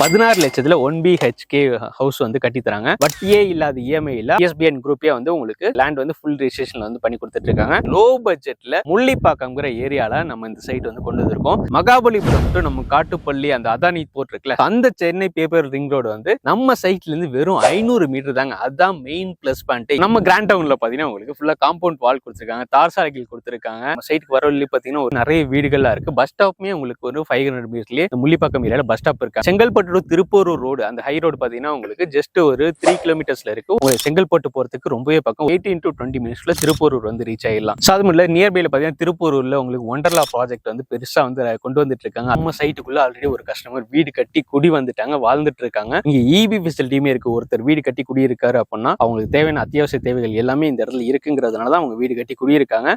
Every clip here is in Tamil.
பதினாறு லட்சத்துல ஒன் பிஹெச்கே ஹவுஸ் வந்து கட்டி தராங்க வட்டியே இல்லாத இஎம்ஐ இல்ல. எஸ்பிஎன் குரூப்பே வந்து உங்களுக்கு லேண்ட் வந்து ஃபுல் ரிஜிஸ்ட்ரேஷன்ல வந்து பண்ணி கொடுத்துட்டு இருக்காங்க லோ பட்ஜெட்ல முள்ளிப்பாக்கம்ங்கிற ஏரியால நம்ம இந்த சைட் வந்து கொண்டு வந்திருக்கோம். மகாபலிபுரம் மட்டும் நம்ம காட்டுப்பள்ளி அந்த அதானி போர்ட் இருக்குல்ல அந்த சென்னை பேப்பர் ரிங் ரோடு வந்து நம்ம சைட்ல இருந்து வெறும் ஐநூறு மீட்டர் தாங்க. அதுதான் மெயின் பிளஸ் பாயிண்ட் நம்ம கிராண்ட் டவுன்ல பாத்தீங்கன்னா உங்களுக்கு ஃபுல்லா காம்பவுண்ட் வால் கொடுத்துருக்காங்க. தார் சாலைகள் கொடுத்துருக்காங்க. சைட்டுக்கு வர வழி பாத்தீங்கன்னா ஒரு நிறைய வீடுகள்லாம் இருக்கு. பஸ் ஸ்டாப்புமே உங்களுக்கு ஒரு ஃபைவ் ஹண்ட்ரட் மீட்டர்லயே முள்ளிப்பாக்கம் ஏரியால பஸ் ஸ்டாப் இருக்கு. செங்கல்பட்டு to திருப்பூர் ரோடு அந்த ஹை ரோடு பார்த்தீங்கன்னா உங்களுக்கு ஜஸ்ட் ஒரு த்ரீ கிலோமீட்டர்ஸ்ல இருக்கு. உங்களுக்கு செங்கல்பட்டு போறதுக்கு ரொம்பவே பக்கம் எயிட்டீன் டு டுவெண்ட்டி மினிட்ஸ்ல திருப்பூர் வந்து ரீச் ஆயிடலாம். ஸோ அது மட்டும் இல்ல நியர்பைல பார்த்தீங்கன்னா திருப்பூர்ல உங்களுக்கு ஒண்டர்லா ப்ராஜெக்ட் வந்து பெருசா வந்து கொண்டு வந்துட்டு இருக்காங்க நம்ம சைட்டுக்குள்ள ஆல்ரெடி ஒரு கஸ்டமர் வீடு கட்டி குடி வந்துட்டாங்க வாழ்ந்துட்டு இருக்காங்க. இங்க இபி ஃபெசிலிட்டியுமே இருக்கு. ஒருத்தர் வீடு கட்டி குடியிருக்காரு அப்படின்னா அவங்களுக்கு தேவையான அத்தியாவசிய தேவைகள் எல்லாமே இந்த இடத்துல இருக்குங்கிறதுனால தான் அவங்க வீடு கட்டி குடியிருக்காங்க.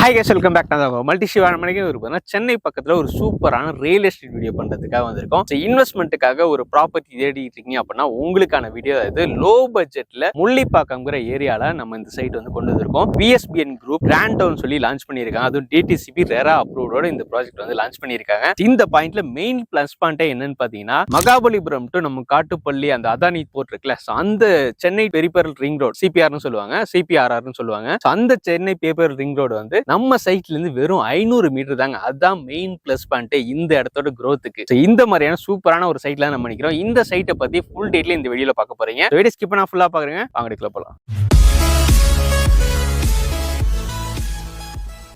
ஹாய் கேஸ் வெல்கம் பேக் நான் மல்டி சிவான மணிக்கு ஒரு பார்த்தீங்கன்னா சென்னை பக்கத்தில் ஒரு சூப்பரான ரியல் எஸ்டேட் வீடியோ பண்ணுறதுக்காக வந்திருக்கோம். ஸோ இன்வெஸ்ட்மெண்ட்டுக்காக ஒரு ப்ராப்பர்ட்டி தேடிட்டு இருக்கீங்க அப்படின்னா உங்களுக்கான வீடியோ இது. லோ பட்ஜெட்டில் முள்ளிப்பாக்கம்ங்கிற ஏரியாவில் நம்ம இந்த சைட் வந்து கொண்டு வந்திருக்கோம். பிஎஸ்பிஎன் குரூப் கிராண்ட் டவுன் சொல்லி லான்ச் பண்ணியிருக்காங்க. அதுவும் டிடிசிபி ரெரா அப்ரூவோட இந்த ப்ராஜெக்ட் வந்து லான்ச் பண்ணியிருக்காங்க. இந்த பாயிண்ட்ல மெயின் பிளஸ் பாயிண்டே என்னன்னு பார்த்தீங்கன்னா மகாபலிபுரம் டு நம்ம காட்டுப்பள்ளி அந்த அதானி போர்ட் இருக்குல்ல. ஸோ அந்த சென்னை பெரிபரல் ரிங் ரோடு சிபிஆர்னு சொல்லுவாங்க. சிபிஆர்ஆர்னு சொல்லுவாங்க. ஸோ அந்த சென்னை பேப்பர் ரிங் ரோடு வந்து நம்ம சைட்ல இருந்து வெறும் ஐநூறு மீட்டர் தாங்க. அதுதான் மெயின் பிளஸ் பாயிண்ட் இந்த இடத்தோட க்ரோத்துக்கு இந்த மாதிரியான சூப்பரான ஒரு சைட்ல நம்ம நினைக்கிறோம் இந்த சைட்டை பத்தி ஃபுல் டீட்டெயில் இந்த வீடியோல பார்க்க போறீங்க. வீடியோ ஸ்கிப் பண்ணா ஃபுல்லா பாக்குறீங்க வாங்க போலாம்.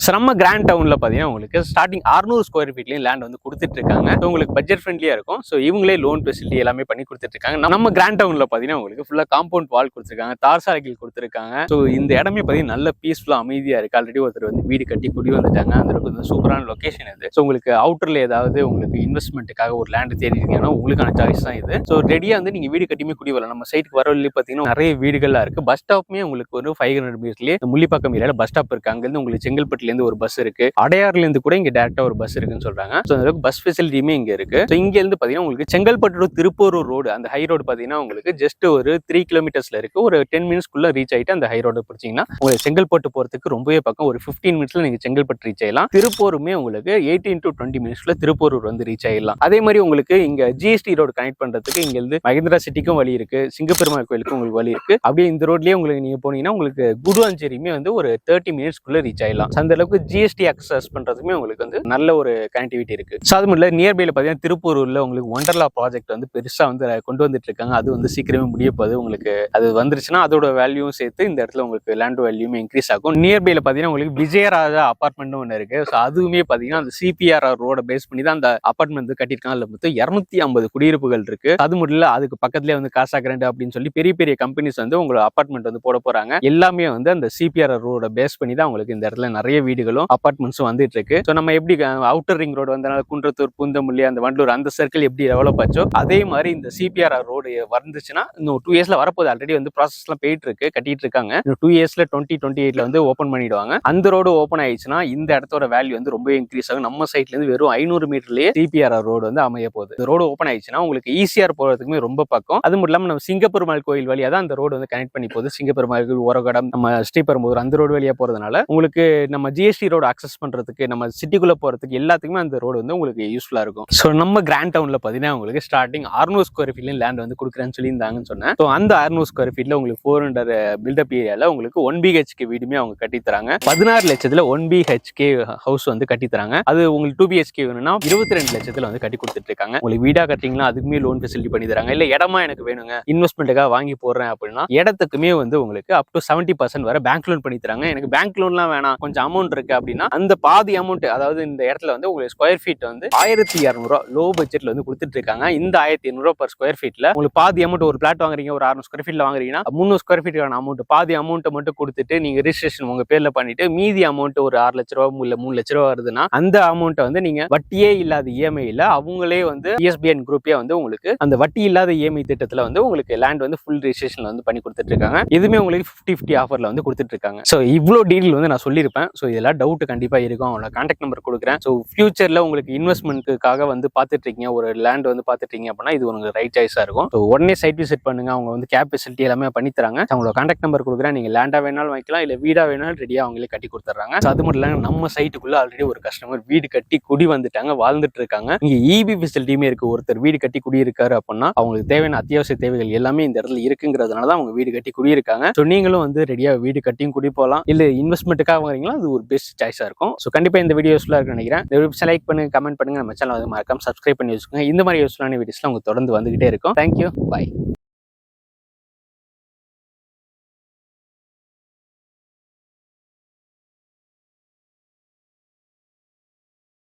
ஸோ நம்ம கிராண்ட் டவுனில் பார்த்தீங்கன்னா உங்களுக்கு ஸ்டார்டிங் 600 ஸ்கொயர் ஃபீட்லேயும் லேண்ட் வந்து கொடுத்துட்டு இருக்காங்க ஸோ உங்களுக்கு பட்ஜெட் ஃப்ரெண்ட்லியாக இருக்கும். ஸோ இவங்களே லோன் ஃபெசிலிட்டி எல்லாமே பண்ணி கொடுத்துட்டு இருக்காங்க நம்ம- கிராண்ட் டவுனில் பார்த்தீங்கன்னா உங்களுக்கு ஃபுல்லாக காம்பவுண்ட் வால் கொடுத்துருக்காங்க. தார் சாலைகள் கொடுத்துருக்காங்க. ஸோ இந்த இடமே பார்த்தீங்கன்னா நல்ல பீஸ்ஃபுல்லாக அமைதியாக இருக்குது ஆல்ரெடி ஒருத்தர் வந்து வீடு கட்டி குடி வந்துட்டாங்க. அந்த அளவுக்கு வந்து சூப்பரான லொகேஷன் இது. ஸோ உங்களுக்கு அவுட்டரில் ஏதாவது உங்களுக்கு இன்வெஸ்ட்மெண்ட்டுக்காக ஒரு லேண்டு தேடி இருக்கீங்கன்னா உங்களுக்கான சாய்ஸ் தான் இது. ஸோ ரெடியாக வந்து நீங்கள் வீடு கட்டியுமே குடி வரலாம். நம்ம சைட்டுக்கு வர வழி பார்த்தீங்கன்னா நிறைய வீடுகள்லாம் இருக்குது பஸ் ஸ்டாப்புமே உங்களுக்கு ஒரு ஃபைவ் ஹண்ட்ரட் மீட்டர்லேயே முள்ளிப்பாக்கம் ஏரியாவில் பஸ் ஸ்டாப் இருக்காங்க அங்கேருந்து உங்களுக்கு செங்கல்பட்டுலேருந்து இருந்து ஒரு பஸ் இருக்கு. அடையாறுல இருந்து கூட இங்க டேரக்டா ஒரு பஸ் இருக்குன்னு சொல்றாங்க. ஸோ பஸ் ஃபெசிலிட்டியுமே இங்க இருக்கு. ஸோ இங்க இருந்து பாத்தீங்கன்னா உங்களுக்கு செங்கல்பட்டு to திருப்பூர் ரோடு அந்த ஹை ரோடு பாத்தீங்கன்னா உங்களுக்கு ஜஸ்ட் ஒரு த்ரீ கிலோமீட்டர்ஸ்ல இருக்கு. ஒரு டென் மினிட்ஸ்க்குள்ள ரீச் ஆயிட்டு அந்த ஹை ரோடு பிடிச்சிங்கன்னா உங்களுக்கு செங்கல்பட்டு போறதுக்கு ரொம்பவே பக்கம் ஒரு ஃபிஃப்டீன் மினிட்ஸ்ல நீங்க செங்கல்பட்டு ரீச் ஆயிடலாம். திருப்பூருமே உங்களுக்கு எயிட்டீன் டு டுவெண்ட்டி மினிட்ஸ்ல திருப்பூர் வந்து ரீச் ஆயிடலாம். அதே மாதிரி உங்களுக்கு இங்க ஜிஎஸ்டி ரோடு கனெக்ட் பண்றதுக்கு இங்க இருந்து மகேந்திரா சிட்டிக்கும் வழி இருக்கு. சிங்கப்பெருமாள் கோயிலுக்கும் உங்களுக்கு வழி இருக்கு. அப்படியே இந்த ரோட்லயே உங்களுக்கு நீங்க போனீங்கன்னா உங்களுக்கு குடுவாஞ்சேரியுமே வந்து ஒரு தேர்ட்டி மினிட்ஸ்க்குள்ள ரீச் ஆயிடலாம். So, அந்த அளவுக்கு ஜிஎஸ்டி அக்சஸ் பண்றதுக்குமே உங்களுக்கு வந்து நல்ல ஒரு கனெக்டிவிட்டி இருக்கு. ஸோ அது மட்டும் நியர்பைல பார்த்தீங்கன்னா திருப்பூர்ல உங்களுக்கு ஒண்டர்லா ப்ராஜெக்ட் வந்து பெருசா வந்து கொண்டு வந்துட்டு இருக்காங்க. அது வந்து சீக்கிரமே முடிய போகுது உங்களுக்கு அது வந்துருச்சுன்னா அதோட வேல்யூவும் சேர்த்து இந்த இடத்துல உங்களுக்கு லேண்ட் வேல்யூமே இன்க்ரீஸ் ஆகும். நியர்பைல பார்த்தீங்கன்னா உங்களுக்கு விஜயராஜா அபார்ட்மெண்ட் ஒன்று இருக்கு. ஸோ அதுவுமே பார்த்தீங்கன்னா அந்த சிபிஆர்ஆர் ரோட பேஸ் பண்ணி தான் அந்த அபார்ட்மெண்ட் வந்து கட்டியிருக்காங்க. அதில் மொத்தம் இரநூத்தி ஐம்பது குடியிருப்புகள் இருக்கு. அது மட்டும் அதுக்கு பக்கத்துலேயே வந்து காசா கிராண்ட் அப்படின்னு சொல்லி பெரிய பெரிய கம்பெனிஸ் வந்து உங்களோட அபார்ட்மெண்ட் வந்து போட போறாங்க. எல்லாமே வந்து அந்த சிபிஆர் ரோட பேஸ் பண்ணி தான் உங்களுக்கு இந்த இடத்துல நிறைய வீடுகளும் அபார்ட்மெண்ட்ஸும் வந்துட்டு இருக்கு ஸோ நம்ம எப்படி அவுட்டர் ரிங் ரோடு வந்தனால குன்றத்தூர் பூந்தமல்லி அந்த வண்டலூர் அந்த சர்க்கிள் எப்படி டெவலப் ஆச்சோ அதே மாதிரி இந்த சிபிஆர் ரோடு வந்துச்சுன்னா இன்னும் டூ இயர்ஸ்ல வரப்போகுது. ஆல்ரெடி வந்து ப்ராசஸ்லாம் போயிட்டு இருக்கு கட்டிட்டு இருக்காங்க. டூ இயர்ஸ்ல டுவெண்ட்டி டுவெண்ட்டி எயிட்ல வந்து ஓப்பன் பண்ணிடுவாங்க. அந்த ரோடு ஓப்பன் ஆயிடுச்சுன்னா இந்த இடத்தோட வேல்யூ வந்து ரொம்ப இன்க்ரீஸ் ஆகும். நம்ம சைட்ல இருந்து வெறும் ஐநூறு மீட்டர்லயே சிபிஆர் ரோடு வந்து அமைய போகுது. இந்த ரோடு ஓப்பன் ஆயிடுச்சுன்னா உங்களுக்கு ஈஸியாக போறதுக்குமே ரொம்ப பக்கம். அது மட்டும் இல்லாம நம்ம சிங்கப்பெருமாள் கோயில் வழியா தான் அந்த ரோடு வந்து கனெக்ட் பண்ணி போகுது. சிங்கப்பெருமாள் கோயில் உரகடம் நம்ம ஸ்ரீபெரும்புதூர் அந்த ரோடு வழியா போறதுனால உங்களுக்கு நம்ம ஜிஎஸ்டி ரோடு அக்சஸ் பண்ணுறதுக்கு நம்ம சிட்டிக்குள்ளே போகிறதுக்கு எல்லாத்துக்குமே அந்த ரோடு வந்து உங்களுக்கு யூஸ்ஃபுல்லாக இருக்கும். ஸோ நம்ம கிராண்ட் டவுனில் பார்த்தீங்கன்னா உங்களுக்கு ஸ்டார்டிங் அறுநூறு ஸ்கொயர் ஃபீட்லையும் லேண்ட் வந்து கொடுக்குறேன்னு சொல்லியிருந்தாங்கன்னு சொன்னேன். ஸோ அந்த அறுநூறு ஸ்கொயர் ஃபீட்டில் உங்களுக்கு ஃபோர் ஹண்ட்ரட் பில்டப் ஏரியாவில் உங்களுக்கு ஒன் பிஹெச்கே வீடுமே அவங்க கட்டி தராங்க. பதினாறு லட்சத்தில் ஒன் பிஹெச்கே ஹவுஸ் வந்து கட்டித்தராங்க அது உங்களுக்கு டூ பிஹெச்கே வேணும்னா இருபத்தி ரெண்டு லட்சத்தில் வந்து கட்டி கொடுத்துட்டு இருக்காங்க. உங்களுக்கு வீடாக கட்டிங்களா அதுக்குமே லோன் ஃபெசிலிட்டி பண்ணி தராங்க. இல்லை இடமா எனக்கு வேணுங்க இன்வெஸ்ட்மெண்ட்டுக்காக வாங்கி போடுறேன் அப்படின்னா இடத்துக்குமே வந்து உங்களுக்கு அப் டு செவன்ட்டி பர்சன்ட் வர பேங்க் லோன் பண்ணி தராங்க. எனக்கு பேங்க் லோன்லாம் வேணாம் கொஞ்சம் அமௌண்ட் இருக்கு அப்படின்னா அந்த பாதி அமௌண்ட் அதாவது இந்த இடத்துல வந்து உங்களுக்கு ஸ்கொயர் ஃபீட் வந்து ஆயிரத்தி இரநூறுவா லோ பட்ஜெட்ல வந்து கொடுத்துட்டு இருக்காங்க. இந்த ஆயிரத்தி இரநூறுவா பர் ஸ்கொயர் ஃபீட்ல உங்களுக்கு பாதி அமௌண்ட் ஒரு பிளாட் வாங்குறீங்க ஒரு அறுநூறு ஸ்கொயர் ஃபீட்ல வாங்குறீங்கன்னா முந்நூறு ஸ்கொயர் ஃபீட்டுக்கான அமௌண்ட் பாதி அமௌண்ட்டை மட்டும் கொடுத்துட்டு நீங்க ரிஜிஸ்ட்ரேஷன் உங்க பேர்ல பண்ணிட்டு மீதி அமௌண்ட் ஒரு ஆறு லட்ச ரூபா இல்ல மூணு லட்ச ரூபா வருதுன்னா அந்த அமௌண்ட்டை வந்து நீங்க வட்டியே இல்லாத இஎம்ஐ இல்ல அவங்களே வந்து எஸ்பிஎன் இஎஸ்பிஎன் குரூப்பே வந்து உங்களுக்கு அந்த வட்டி இல்லாத இஎம்ஐ திட்டத்துல வந்து உங்களுக்கு லேண்ட் வந்து ஃபுல் ரிஜிஸ்ட்ரேஷன்ல வந்து பண்ணி கொடுத்துட்டு இருக்காங்க. இதுவுமே உங்களுக்கு ஃபிஃப்டி ஃபிஃப்டி ஆஃபர்ல வந்து கொடுத்துட்டு இருக்காங்க. ஸோ இவ்வளோ டீல் வந்து நான் சொல்லியிருப்பேன். ஸோ இதெல்லாம் டவுட் கண்டிப்பா இருக்கும். அவங்களோட கான்டாக்ட் நம்பர் கொடுக்குறேன். ஸோ ஃபியூச்சரில் உங்களுக்கு இன்வெஸ்ட்மெண்ட்டுக்காக வந்து பார்த்துட்டு இருக்கீங்க ஒரு லேண்ட் வந்து பார்த்துட்டு இருக்கீங்க அப்படின்னா இது உங்களுக்கு ரைட் சாய்ஸாக இருக்கும். ஸோ உடனே சைட் விசிட் பண்ணுங்க. அவங்க வந்து கேப் ஃபெசிலிட்டி எல்லாமே பண்ணி தராங்க. அவங்களோட கான்டாக்ட் நம்பர் கொடுக்குறேன். நீங்க லேண்டாக வேணாலும் வாங்கிக்கலாம். இல்லை வீடாக வேணாலும் ரெடியாக அவங்களே கட்டி கொடுத்துட்றாங்க. ஸோ அது மட்டும் இல்லாம நம்ம சைட்டுக்குள்ள ஆல்ரெடி ஒரு கஸ்டமர் வீடு கட்டி குடி வந்துட்டாங்க வாழ்ந்துட்டு இருக்காங்க இங்க இபி ஃபெசிலிட்டியுமே இருக்குது ஒருத்தர் வீடு கட்டி குடியிருக்காரு அப்படின்னா அவங்களுக்கு தேவையான அத்தியாவசிய தேவைகள் எல்லாமே இந்த இடத்துல இருக்குங்கிறதுனால தான் அவங்க வீடு கட்டி குடியிருக்காங்க. ஸோ நீங்களும் வந்து ரெடியாக வீடு கட்டியும் குடி போகலாம் இல்ல இன்வெஸ்ட்மெண்ட்டுக்காக வாங்குறீங்களா? அது ஒரு பெஸ்ட் சாய்ஸாக இருக்கும். ஸோ கண்டிப்பாக இந்த வீடியோ யூஸ்ஃபுல்லாக இருக்குன்னு நினைக்கிறேன். இந்த வீடியோ லைக் பண்ணுங்க கமெண்ட் பண்ணுங்க. நம்ம சேனல் வந்து மறக்காம சப்ஸ்கிரைப் பண்ணி வச்சுக்கோங்க. இந்த மாதிரி யூஸ்ஃபுல்லான வீடியோஸ்லாம் உங்களுக்கு தொடர்ந்து வந்துகிட்டே இருக்கும். Thank you bye